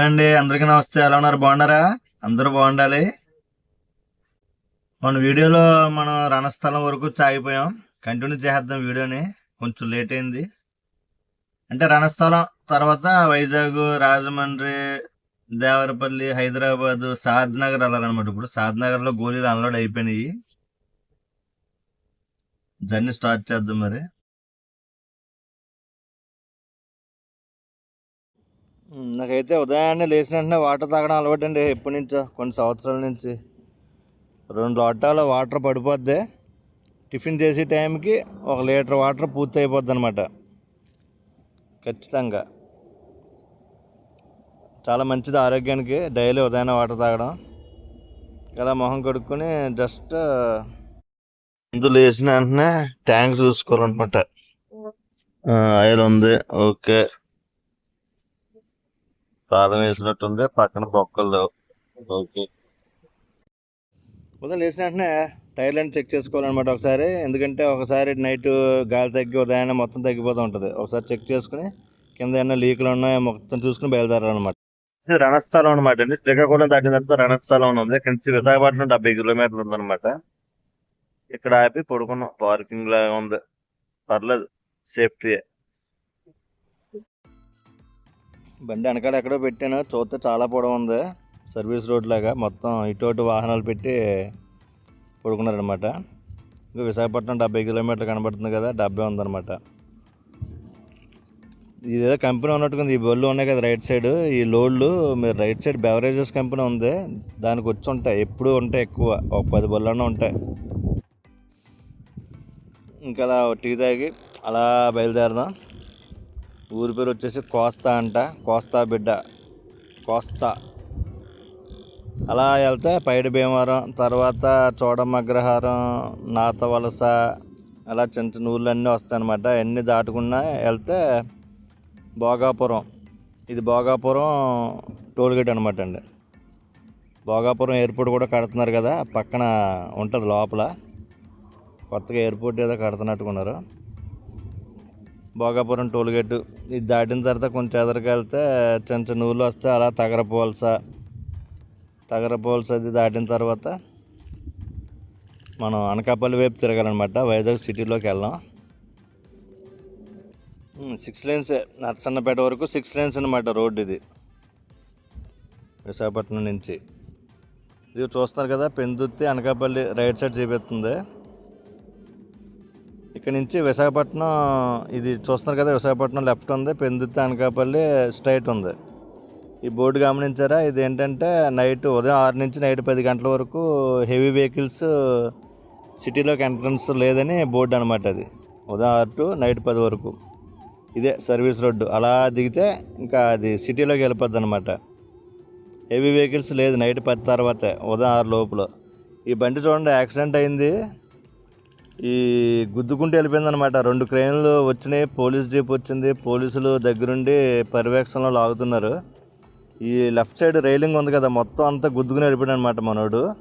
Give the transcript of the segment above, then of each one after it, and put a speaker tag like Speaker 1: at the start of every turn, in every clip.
Speaker 1: Hello అండి అందరికీ నమస్తే. ఎలా ఉన్నారు? బాగున్నారా? అందరూ బాగుండాలి. మన వీడియోలో మనం రణస్థలం వరకు సాగిపోయాం కంటిన్యూ చేద్దాం వీడియోని. కొంచెం లేట్ అయింది. అంటే రణస్థలం తర్వాత వైజాగ్ రాజమండ్రి దేవరపల్లి హైదరాబాద్ సాద్ నగర్ వెళ్ళాలన్నమాట ఇప్పుడు. సాద్ నగర్ గోళీలు అన్లోడ్ అయిపోయినాయి. జర్నీ స్టార్ట్ చేద్దాం మరి. నాకైతే ఉదయాన్నే లేచిన వెంటనే వాటర్ తాగడం అలవాటు అండి ఎప్పటి నుంచో? కొన్ని సంవత్సరాల నుంచి. రెండు లోటాల వాటర్ పడిపోద్ది. టిఫిన్ చేసే టైంకి ఒక లీటర్ వాటర్ పూర్తి అయిపోద్ది అనమాట ఖచ్చితంగా. చాలా మంచిది ఆరోగ్యానికి. డైలీ ఉదయాన్నే వాటర్ తాగడం. ఇలా మొహం కడుక్కొని జస్ట్ ముందు లేచిన వెంటనే ట్యాంక్ చూసుకోవాలన్నమాట. ఆయిల్ ఉంది. ఓకే. తాళం వేసినట్టుంది పక్కన బొక్కలు ఓకే. ఉదయం లేచిన వెంటనే టైర్లను చెక్ చేసుకోవాలన్నమాట ఒకసారి. ఎందుకంటే ఒకసారి నైట్ గాలి తగ్గి ఉదయాన్నే మొత్తం తగ్గిపోతూ ఉంటుంది. ఒకసారి చెక్ చేసుకుని కింద ఏమైనా లీకులు ఉన్నాయో మొత్తం చూసుకుని బయలుదేరాలన్నమాట. ఇది రణస్థలం అనమాట అండి. శ్రీకాకుళం దాటిన తర్వాత రణస్థలం ఉంది. ఇక్కడ నుంచి విశాఖపట్నం డెబ్బై కిలోమీటర్లు ఉందన్నమాట. ఇక్కడ ఆపి పడుకున్నాం. పార్కింగ్ లాగా ఉంది. పర్లేదు. సేఫ్టీ బండి వెనకాల ఎక్కడో పెట్టాను. చూస్తే చాలా పొడవు ఉంది. సర్వీస్ రోడ్ లాగా మొత్తం ఇటు అటు వాహనాలు పెట్టి పడుకున్నారనమాట ఇంకా విశాఖపట్నం డెబ్బై కిలోమీటర్లు కనబడుతుంది కదా డెబ్బై ఉందన్నమాట. ఇదేదో కంపెనీ ఉన్నట్టుగా ఈ బళ్ళు ఉన్నాయి కదా రైట్ సైడ్. ఈ లోడ్లు మీరు రైట్ సైడ్ బెవరేజెస్ కంపెనీ ఉంది. దానికి వచ్చి ఉంటాయి. ఎప్పుడు ఉంటాయి ఎక్కువ. ఒక పది బళ్ళు ఉంటాయి. ఇంకా అలా టీ తాగి అలా బయలుదేరదాం. ఊరి పేరు వచ్చేసి కోస్తా అంట. కోస్తా బిడ్డ. కోస్తా. అలా వెళ్తే పైడి భీమవరం తర్వాత చోడమ్మ అగ్రహారం నాత వలస అలా చిన్న చిన్న ఊళ్ళన్నీ అన్నీ వస్తాయన్నమాట. అన్నీ దాటుకున్నా వెళ్తే భోగాపురం. ఇది భోగాపురం టోల్గేట్ అనమాట అండి. భోగాపురం ఎయిర్పోర్ట్ కూడా కడుతున్నారు కదా పక్కన ఉంటుంది లోపల. కొత్తగా ఎయిర్పోర్ట్ ఏదో కడుతున్నట్టుకున్నారు భోగాపురం టోల్గేట్ ఇది దాటిన తర్వాత కొంచెం ఎదరికెళ్తే చిన్న చిన్న ఊళ్ళు వస్తే అలా తగరపోల్స. తగరపోల్స అది దాటిన తర్వాత మనం అనకాపల్లి వైపు తిరగాలన్నమాట. వైజాగ్ సిటీలోకి వెళ్ళాం సిక్స్ లేన్స్ నర్సన్నపేట వరకు సిక్స్ లేన్స్ అనమాట రోడ్డు ఇది. విశాఖపట్నం నుంచి. ఇది చూస్తున్నారు కదా పెందుత్తి అనకాపల్లి రైట్ సైడ్ చూపిస్తుంది ఇక్కడ నుంచి విశాఖపట్నం ఇది చూస్తున్నారు కదా విశాఖపట్నం లెఫ్ట్ ఉంది పెందుత్తి అనకాపల్లి స్ట్రైట్ ఉంది. ఈ బోర్డు గమనించారా? ఇది ఏంటంటే నైట్ ఉదయం ఆరు నుంచి నైట్ పది గంటల వరకు హెవీ వెహికల్స్ సిటీలోకి ఎంట్రన్స్ లేదని బోర్డు అనమాట అది. ఉదయం ఆరు టు నైట్ పది వరకు. ఇదే సర్వీస్ రోడ్డు. అలా దిగితే ఇంకా అది సిటీలోకి వెళ్ళిపోద్ది అనమాట హెవీ వెహికల్స్ లేదు నైట్ పది తర్వాత ఉదయం ఆరు లోపల. ఈ బండి చూడండి యాక్సిడెంట్ అయింది. ఈ గుద్దుకుంటూ వెళ్ళిపోయింది అనమాట రెండు క్రెయిన్లు వచ్చినాయి పోలీస్ జీప్ వచ్చింది. పోలీసులు దగ్గరుండి పర్యవేక్షణలో లాగుతున్నారు. ఈ లెఫ్ట్ సైడ్ రైలింగ్ ఉంది కదా మొత్తం అంతా గుద్దుకుని వెళ్ళిపోయాడు అనమాట మనోడు.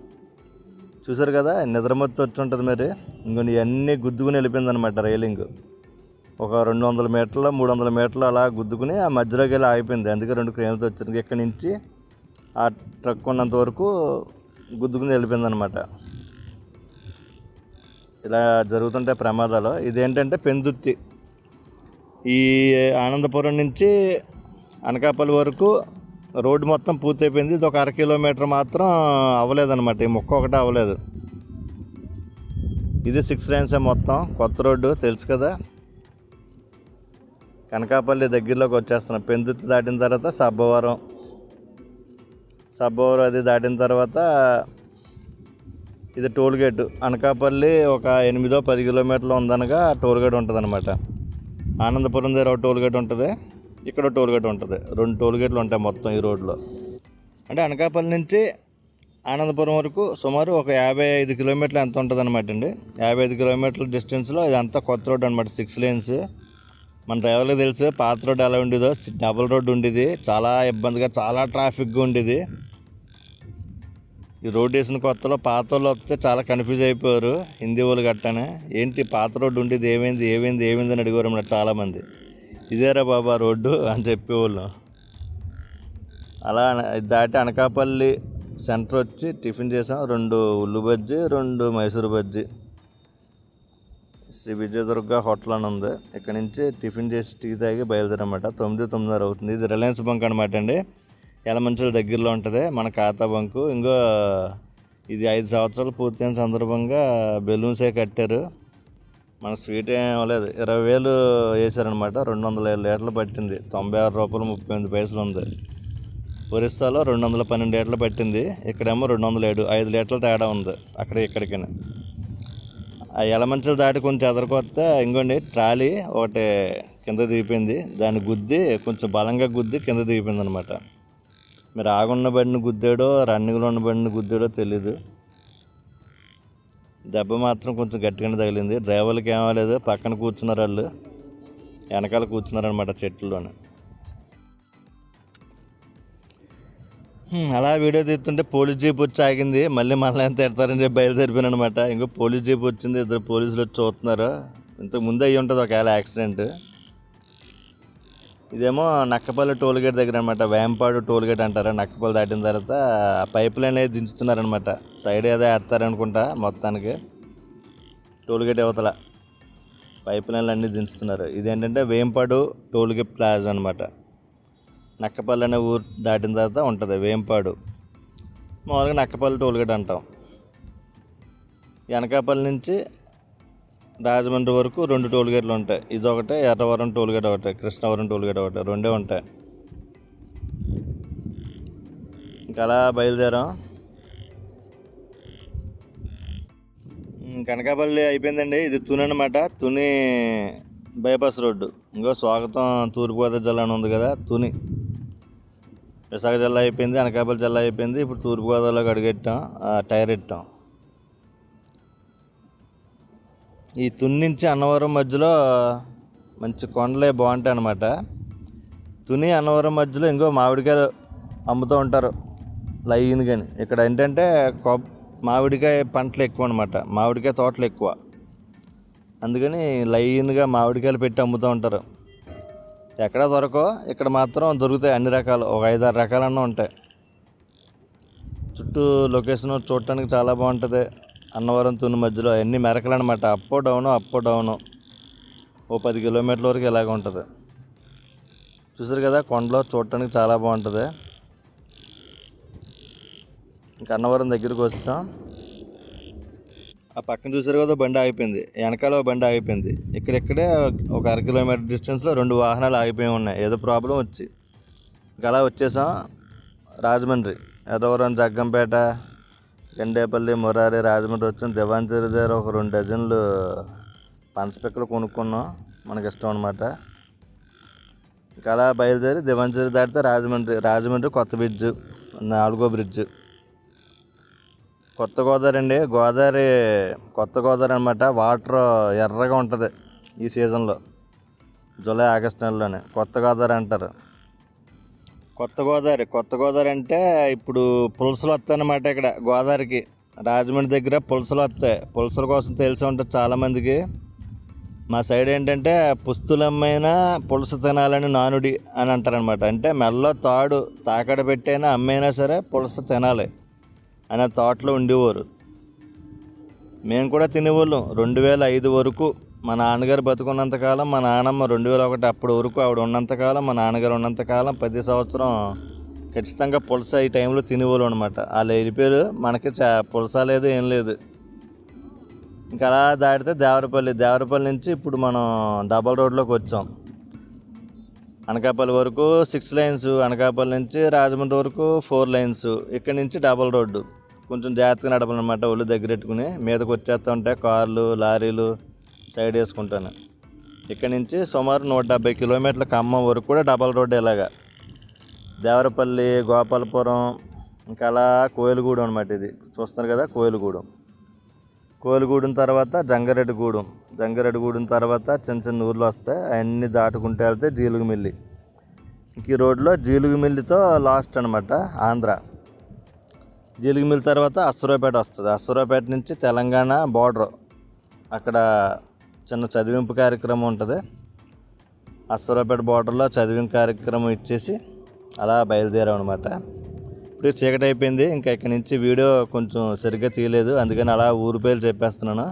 Speaker 1: చూసారు కదా నిద్రమత్తు వచ్చి ఉంటుంది మరి. ఇంకొని ఇవన్నీ గుద్దుకుని వెళ్ళిపోయింది అనమాట రైలింగ్. ఒక రెండు వందల మీటర్లు మూడు వందల మీటర్లు అలా గుద్దుకుని ఆ మధ్యలోకి వెళ్ళి ఆగిపోయింది. అందుకే రెండు క్రేన్లతో వచ్చింది. ఇక్కడి నుంచి ఆ ట్రక్ ఉన్నంత వరకు గుద్దుకుని వెళ్ళిపోయింది అనమాట ఇలా జరుగుతుంటాయి ప్రమాదాలు. ఇదేంటంటే పెందుత్తి. ఈ ఆనందపురం నుంచి అనకాపల్లి వరకు రోడ్డు మొత్తం పూర్తయిపోయింది. ఇది ఒక అర కిలోమీటర్ మాత్రం అవ్వలేదన్నమాట. ఈ మొక్క ఒకటే అవ్వలేదు. ఇది సిక్స్ లైన్సే మొత్తం. కొత్త రోడ్డు తెలుసు కదా? కనకాపల్లి దగ్గరలోకి వచ్చేస్తున్నాం. పెందుత్తి దాటిన తర్వాత సబ్బవరం. సబ్బవరం అది దాటిన తర్వాత ఇది టోల్ గేట్. అనకాపల్లి ఒక ఎనిమిదో పది కిలోమీటర్లు ఉందనగా టోల్ గేట్ ఉంటుంది అనమాట ఆనందపురం దగ్గర ఒక టోల్ గేట్ ఉంటుంది. ఇక్కడ టోల్ గేట్ ఉంటుంది. రెండు టోల్ గేట్లు ఉంటాయి మొత్తం ఈ రోడ్లో. అంటే అనకాపల్లి నుంచి ఆనందపురం వరకు సుమారు ఒక యాభై ఐదు కిలోమీటర్లు ఎంత ఉంటుంది అనమాట అండి. యాభై ఐదు కిలోమీటర్ల డిస్టెన్స్లో ఇదంతా కొత్త రోడ్ అనమాట సిక్స్ లేన్స్. మన డ్రైవర్కి తెలుసు పాత రోడ్ ఎలా ఉండేదో డబుల్ రోడ్ ఉండేది. చాలా ఇబ్బందిగా చాలా ట్రాఫిక్గా ఉండేది. ఈ రోడ్ వేసిన కొత్తలో పాత వాళ్ళు వస్తే చాలా కన్ఫ్యూజ్ అయిపోయారు. హిందీ వాళ్ళు గట్టనే. ఏంటి పాత రోడ్డు ఉండేది ఏమైంది ఏమైంది ఏమైంది అని అడిగారు అన్నమాట చాలామంది. ఇదేరా బాబా రోడ్డు అని చెప్పేవాళ్ళు. అలా దాటి అనకాపల్లి సెంటర్ వచ్చి టిఫిన్ చేసాం. రెండు ఉల్లు బజ్జీ రెండు మైసూరు బజ్జీ. శ్రీ విజయదుర్గ హోటల్ అని ఉంది. ఇక్కడ నుంచి టిఫిన్ చేసి టీ తాగి బయలుదేరమాట. తొమ్మిది తొమ్మిదిన్నర అవుతుంది. ఇది రిలయన్స్ బంక్ అనమాట అండి. ఎలమంచుల దగ్గరలో ఉంటుంది మన ఖాతా బంకు. ఇంకో ఇది ఐదు సంవత్సరాలు పూర్తయిన సందర్భంగా బెలూన్సే కట్టారు. మన స్వీట్ ఏం అవ్వలేదు. ఇరవై వేలు వేసారనమాట రెండు వందల ఏడు లీటర్లు పట్టింది. తొంభై ఆరు రూపాయలు ముప్పై ఎనిమిది పైసలు ఉంది. ఒరిస్సాలో రెండు వందల పన్నెండు లీటర్లు పట్టింది. ఇక్కడేమో రెండు వందల ఏడు ఐదు లీటర్ల తేడా ఉంది. అక్కడ ఇక్కడికి ఆ ఎలమంచలు దాటి కొంచెం ఎదరకొస్తే ఇంకోండి ట్రాలీ ఒకటి కింద దిగిపోయింది. దాన్ని గుద్ది కొంచెం బలంగా గుద్ది కింద దిగిపోయింది అనమాట మీరు ఆగున్న బండిని గుద్దాడో రన్నింగ్లో ఉన్న బండిని గుద్దాడో తెలీదు. దెబ్బ మాత్రం కొంచెం గట్టిగానే తగిలింది. డ్రైవర్లకి ఏమలేదు పక్కన కూర్చున్నారు వాళ్ళు. వెనకాల కూర్చున్నారనమాట చెట్లలోనే అలా వీడియో తీస్తుంటే పోలీస్ జీప్ వచ్చి ఆగింది. మళ్ళీ మళ్ళీ ఎంత తిడతారని చెప్పి బయలుదేరిపోయాను అనమాట ఇంకో పోలీస్ జీప్ వచ్చింది. ఇద్దరు పోలీసులు వచ్చి చూస్తున్నారు. ఇంతకు ముందు అయ్యి ఉంటుంది ఒకవేళ యాక్సిడెంట్. ఇదేమో నక్కపల్లి టోల్ గేట్ దగ్గర అనమాట వేంపాడు టోల్ గేట్ అంటారు? నక్కపల్లి దాటిన తర్వాత పైప్ లైన్ అయితే దించుతున్నారనమాట సైడ్ ఏదో వేస్తారనుకుంటా మొత్తానికి. టోల్ గేట్ అవతల పైప్ లైన్లు అన్నీ దించుతున్నారు. ఇదేంటంటే వేంపాడు టోల్ గేట్ ప్లాజా అనమాట నక్కపల్లి అనే ఊరు దాటిన తర్వాత ఉంటుంది వేంపాడు. మామూలుగా నక్కపల్లి టోల్గేట్ అంటాం. వెనకాపల్లి నుంచి రాజమండ్రి వరకు రెండు టోల్గేట్లు ఉంటాయి. ఇది ఒకటే ఎర్రవరం టోల్ గేట్ ఒకటే కృష్ణవరం టోల్ గేట్ ఒకటే రెండే ఉంటాయి. ఇంకా అలా బయలుదేరాం. కనకాపల్లి అయిపోయిందండి. ఇది తుని అనమాట తుని బైపాస్ రోడ్డు. ఇంకో స్వాగతం తూర్పుగోదావరి జిల్లా అని ఉంది కదా తుని. విశాఖ జిల్లా అయిపోయింది అనకాపల్లి జిల్లా అయిపోయింది. ఇప్పుడు తూర్పుగోదావరిలోకి అడుగెట్టాం టైర్ ఎట్టాం. ఈ తుని నుంచి అన్నవరం మధ్యలో మంచి కొండలే బాగుంటాయి అన్నమాట. తుని అన్నవరం మధ్యలో ఇంకో మామిడికాయలు అమ్ముతూ ఉంటారు. లైన్ కానీ ఇక్కడ ఏంటంటే కొబ్ మామిడికాయ పంటలు ఎక్కువ అనమాట మామిడికాయ తోటలు ఎక్కువ. అందుకని లైన్గా మామిడికాయలు పెట్టి అమ్ముతూ ఉంటారు. ఎక్కడ దొరకో ఇక్కడ మాత్రం దొరుకుతాయి అన్ని రకాలు. ఒక ఐదారు రకాలన్నా ఉంటాయి. చుట్టూ లొకేషన్ చూడటానికి చాలా బాగుంటుంది. అన్నవరం తుని మధ్యలో అన్ని మెరకలు అనమాట అప్ డౌను అప్ డౌను. ఓ పది కిలోమీటర్ల వరకు ఇలాగ ఉంటుంది. చూసారు కదా కొండలో చూడటానికి చాలా బాగుంటుంది. ఇంకా అన్నవరం దగ్గరికి వస్తాం ఆ పక్కన చూసారు కదా బండి ఆగిపోయింది. వెనకాల బండి ఆగిపోయింది. ఇక్కడిక్కడే ఒక అర కిలోమీటర్ డిస్టెన్స్లో రెండు వాహనాలు ఆగిపోయి ఉన్నాయి. ఏదో ప్రాబ్లం వచ్చి. ఇంకా అలా వచ్చేసాం. రాజమండ్రి ఎర్రవరం జగ్గంపేట గండేపల్లి మురారి రాజమండ్రి వచ్చిన దివాంజరి దగ్గర ఒక రెండు డజన్లు పంచపిక్కలు కొనుక్కున్నాం. మనకి ఇష్టం అనమాట ఇంకా అలా బయలుదేరి దివాంజరి దాటితే రాజమండ్రి రాజమండ్రి కొత్త బ్రిడ్జ్ నాలుగో బ్రిడ్జ్ కొత్త గోదావరి అండి. గోదావరి కొత్త గోదావరి అనమాట వాటర్ ఎర్రగా ఉంటుంది ఈ సీజన్లో జూలై ఆగస్టు నెలలోనే. కొత్త గోదావరి అంటారు. కొత్త గోదావరి కొత్త గోదావరి అంటే ఇప్పుడు పులసలు వస్తాయన్నమాట ఇక్కడ గోదావరికి. రాజమండ్రి దగ్గర పులసలు వస్తాయి పులుసుల కోసం తెలిసి ఉంటుంది చాలామందికి. మా సైడ్ ఏంటంటే పుస్తులమ్మైనా పులస తినాలని నానుడి అని అంటారనమాట అంటే మెల్లో తాడు తాకడ పెట్టైనా అమ్మైనా సరే పులస తినాలి అనే తోటలో ఉండేవారు. మేము కూడా తినేవాళ్ళం. రెండు వేల ఐదు వరకు మా నాన్నగారు బతుకున్నంతకాలం మా నాన్నమ్మ రెండు వేల ఒకటి అప్పటి వరకు ఆవిడ ఉన్నంతకాలం మా నాన్నగారు ఉన్నంతకాలం ప్రతి సంవత్సరం ఖచ్చితంగా పులస ఈ టైంలో తినేవాళ్ళు అనమాట వాళ్ళు వెళ్ళిపోయారు మనకి చా పులస లేదు ఏం లేదు. ఇంకా అలా దాటితే దేవరపల్లి దేవరపల్లి నుంచి ఇప్పుడు మనం డబల్ రోడ్లోకి వచ్చాం. అనకాపల్లి వరకు సిక్స్ లైన్స్ అనకాపల్లి నుంచి రాజమండ్రి వరకు ఫోర్ లైన్స్ ఇక్కడ నుంచి డబల్ రోడ్డు. కొంచెం జాగ్రత్తగా నడపాలన్నమాట ఒళ్ళు దగ్గరెట్టుకుని మీదకి వచ్చేస్తూ ఉంటాయి కార్లు లారీలు సైడ్ వేసుకుంటాను. ఇక్కడ నుంచి సుమారు నూట డెబ్బై కిలోమీటర్ల ఖమ్మం వరకు కూడా డబల్ రోడ్ ఇలాగా. దేవరపల్లి గోపాలపురం ఇంకా అలా కోయలగూడెం అనమాట ఇది. చూస్తున్నారు కదా కోయలగూడెం. కోయలగూడెం తర్వాత జంగారెడ్డిగూడెం. జంగారెడ్డిగూడెం తర్వాత చిన్న చిన్న ఊర్లు వస్తాయి. అవన్నీ దాటుకుంటూ వెళ్తే జీలుగుమిల్లి. ఇంక ఈ రోడ్లో జీలుగుమిల్లితో లాస్ట్ అనమాట ఆంధ్ర. జీలుగుమిల్లి తర్వాత అశ్వరావుపేట వస్తుంది. అశ్వరావుపేట నుంచి తెలంగాణ బార్డర్. అక్కడ చిన్న చదివింపు కార్యక్రమం ఉంటుంది. అశ్వరావుపేట బార్డర్లో చదివింపు కార్యక్రమం ఇచ్చేసి అలా బయలుదేరాం అనమాట ఇప్పుడు చీకటి అయిపోయింది. ఇంకా ఇక్కడి నుంచి వీడియో కొంచెం సరిగ్గా తీయలేదు. అందుకని అలా ఊరు పేరు చెప్పేస్తున్నాను.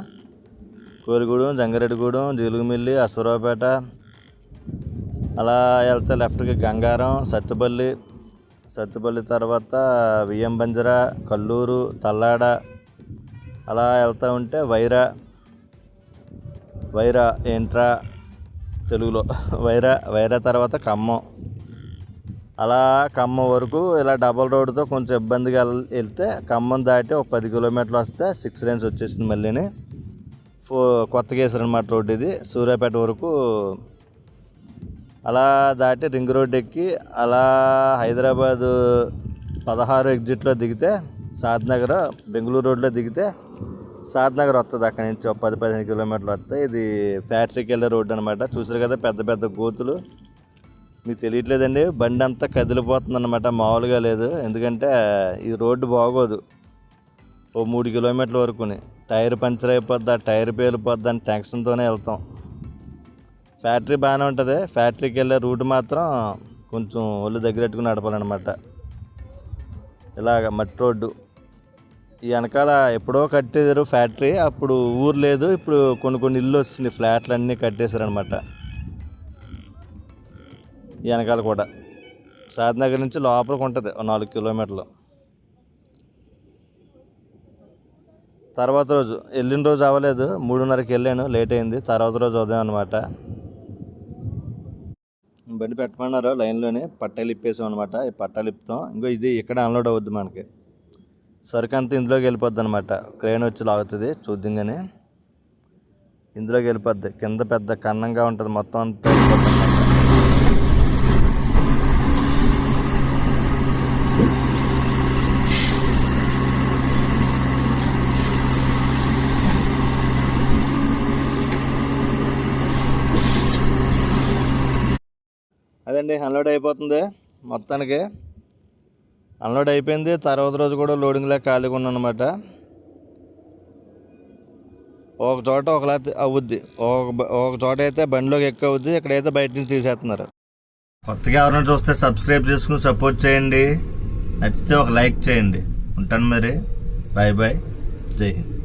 Speaker 1: కోరిగూడెం జంగారెడ్డిగూడెం జీలుగుమిల్లి అశ్వరావుపేట అలా వెళ్తే లెఫ్ట్కి గంగారం సత్తుపల్లి సత్తుపల్లి తర్వాత వియ్యం బంజరా కల్లూరు తల్లాడ అలా వెళ్తూ ఉంటే వైరా వైరా ఏంట్రా తెలుగులో? వైరా వైరా తర్వాత ఖమ్మం. అలా ఖమ్మం వరకు ఇలా డబల్ రోడ్డుతో కొంచెం ఇబ్బందిగా వెళ్తే ఖమ్మం దాటి ఒక పది కిలోమీటర్లు వస్తే సిక్స్ లైన్స్ వచ్చేసింది మళ్ళీని. ఫో కొత్తగా వేసారనమాట రోడ్డు ఇది. సూర్యాపేట వరకు అలా దాటి రింగ్ రోడ్ ఎక్కి అలా హైదరాబాదు పదహారు ఎగ్జిట్లో దిగితే సాద్నగర్ బెంగళూరు రోడ్లో దిగితే సాద్నగర్ వస్తుంది అక్కడి నుంచి ఒక పది పదిహేను కిలోమీటర్లు వస్తాయి ఇది ఫ్యాక్టరీకి వెళ్ళే రోడ్డు అనమాట చూసారు కదా పెద్ద పెద్ద గోతులు. మీకు తెలియట్లేదండి బండి అంతా కదిలిపోతుంది అనమాట మామూలుగా లేదు. ఎందుకంటే ఈ రోడ్డు బాగోదు. ఓ మూడు కిలోమీటర్ల వరకుని టైర్ పంచర్ అయిపోద్ది ఆ టైర్ పేలిపోద్ది అని టెన్షన్తోనే వెళ్తాం. ఫ్యాక్టరీ బాగానే ఉంటుంది. ఫ్యాక్టరీకి వెళ్ళే రూట్ మాత్రం కొంచెం ఒళ్ళు దగ్గరెట్టుకుని నడపాలన్నమాట. ఇలాగ మట్టి రోడ్డు. వెనకాల ఎప్పుడో కట్టేదారు ఫ్యాక్టరీ అప్పుడు ఊరు లేదు. ఇప్పుడు కొన్ని కొన్ని ఇల్లు వచ్చింది ఫ్లాట్లు అన్నీ కట్టేశారనమాట ఈ వెనకాల కూడా. సాద్నగర్ నుంచి లోపలికి ఉంటుంది నాలుగు కిలోమీటర్లు. తర్వాత రోజు వెళ్ళిన రోజు అవ్వలేదు. మూడున్నరకి వెళ్ళాను లేట్ అయింది. తర్వాత రోజు ఉదయం అనమాట బండి పెట్టమన్నారు లైన్లోనే? పట్టాలు ఇప్పేసాం అనమాట ఈ పట్టాలు ఇప్పుతాం. ఇంకో ఇది ఇక్కడ అన్లోడ్ అవుద్ది మనకి? సరుకు అంతా ఇందులోకి వెళ్ళిపోద్ది అనమాట క్రేన్ వచ్చి లాగుతుంది చూద్దాం కానీ ఇందులోకి వెళ్ళిపోద్ది. కింద పెద్ద కన్నంగా ఉంటుంది మొత్తం అంతా అదండి అన్లోడ్ అయిపోతుంది మొత్తానికి. అన్లోడ్ అయిపోయింది. తర్వాత రోజు కూడా లోడింగ్లో ఖాళీగా ఉన్నాను అనమాట ఒక చోట ఒకలా అవుద్ది. ఒక ఒక చోట అయితే బండిలోకి ఎక్కువ అవుద్ది. ఇక్కడైతే బయట నుంచి తీసేస్తున్నారు. కొత్తగా ఎవరైనా చూస్తే సబ్స్క్రైబ్ చేసుకుని సపోర్ట్ చేయండి. నచ్చితే ఒక లైక్ చేయండి. ఉంటాను మరి. Bye bye. జై హింద్.